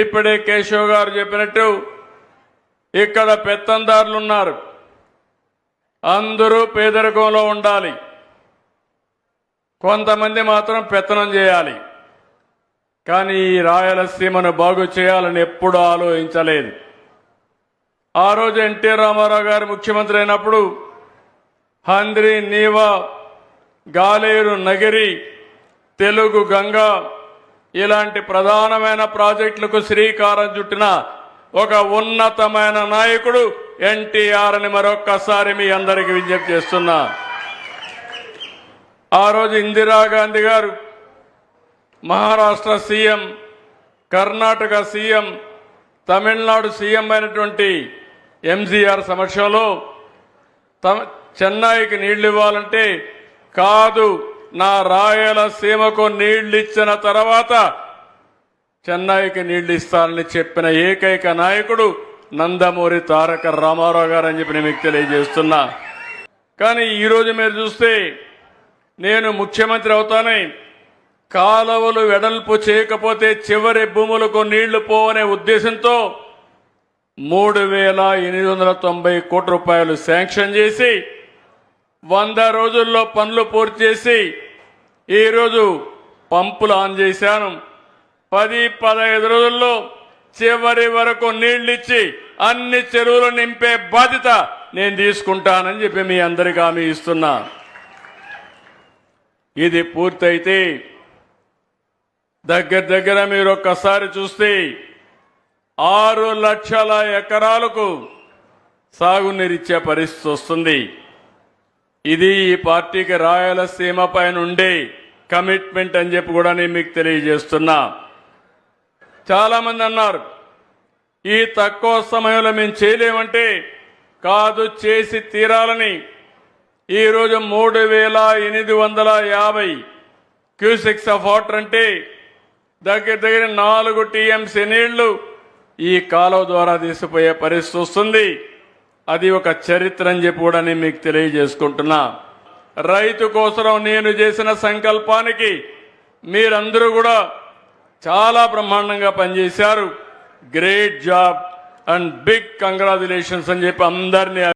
ఇప్పుడే కేశవ్ గారు చెప్పినట్టు ఇక్కడ పెత్తందారులు ఉన్నారు అందరూ పేదరికంలో ఉండాలి. కొంతమంది మాత్రం పెత్తనం చేయాలి. కానీ ఈ రాయలసీమను బాగు చేయాలని ఎప్పుడూ ఆలోచించలేదు. ఆ రోజు ఎన్టీ రామారావు గారు ముఖ్యమంత్రి అయినప్పుడు హంద్రి నీవా గాలేరు నగిరి తెలుగు గంగా ఇలాంటి ప్రధానమైన ప్రాజెక్టులకు శ్రీకారం చుట్టిన ఒక ఉన్నతమైన నాయకుడు ఎన్టీఆర్ అని మరొక్కసారి మీ అందరికీ విజ్ఞప్తి చేస్తున్నా. ఆ రోజు ఇందిరాగాంధీ గారు Maharashtra CM Karnataka CM Tamil Nadu CM అయినటువంటి ఎంజీఆర్ సమక్షంలో తమ చెన్నైకి నీళ్ళు ఇవ్వాలంటే కాదు నా రాయలసీమకు నీళ్ళిచ్చిన తర్వాత చెన్నైకి నీళ్ళు ఇస్తానని చెప్పిన ఏకైక నాయకుడు నందమూరి తారక రామారావు గారు అని చెప్పి నేను మీకు తెలియజేస్తున్నా. కానీ ఈరోజు మీరు చూస్తే నేను ముఖ్యమంత్రి అవుతానే కాలువలు వెడల్పు చేయకపోతే చివరి భూములకు నీళ్ళు పోవనే ఉద్దేశంతో మూడు వేల ఎనిమిది వందల తొంభై కోట్ల రూపాయలు శాంక్షన్ చేసి వంద రోజుల్లో పనులు పూర్తి చేసి ఈరోజు పంపులు ఆన్ చేశాను. పది పదహైదు రోజుల్లో చివరి వరకు నీళ్ళిచ్చి అన్ని చెరువులు నింపే బాధ్యత నేను తీసుకుంటానని చెప్పి మీ అందరికీ హామీ ఇస్తున్నా. ఇది పూర్తయితే దగ్గర దగ్గర మీరు ఒక్కసారి చూస్తే ఆరు లక్షల ఎకరాలకు సాగునీరిచ్చే పరిస్థితి వస్తుంది. ఇది ఈ పార్టీకి రాయలసీమ పైన ఉండే కమిట్మెంట్ అని చెప్పి కూడా నేను మీకు తెలియజేస్తున్నా. చాలామంది అన్నారు ఈ తక్కువ సమయంలో మేము చేయలేమంటే కాదు చేసి తీరాలని. ఈరోజు మూడు వేల ఎనిమిది వందల యాభై క్యూసిక్స్ ఆఫ్ వాటర్ అంటే దగ్గర దగ్గర నాలుగు టీఎంసీ నీళ్ళు ఈ కాలువ ద్వారా తీసిపోయే పరిస్థితి వస్తుంది. అది ఒక చరిత్ర అని చెప్పి కూడా నేను మీకు తెలియజేసుకుంటున్నా. రైతు కోసం నేను చేసిన సంకల్పానికి మీరందరూ కూడా చాలా బ్రహ్మాండంగా పనిచేశారు. Great job and big congratulations అని చెప్పి అందరినీ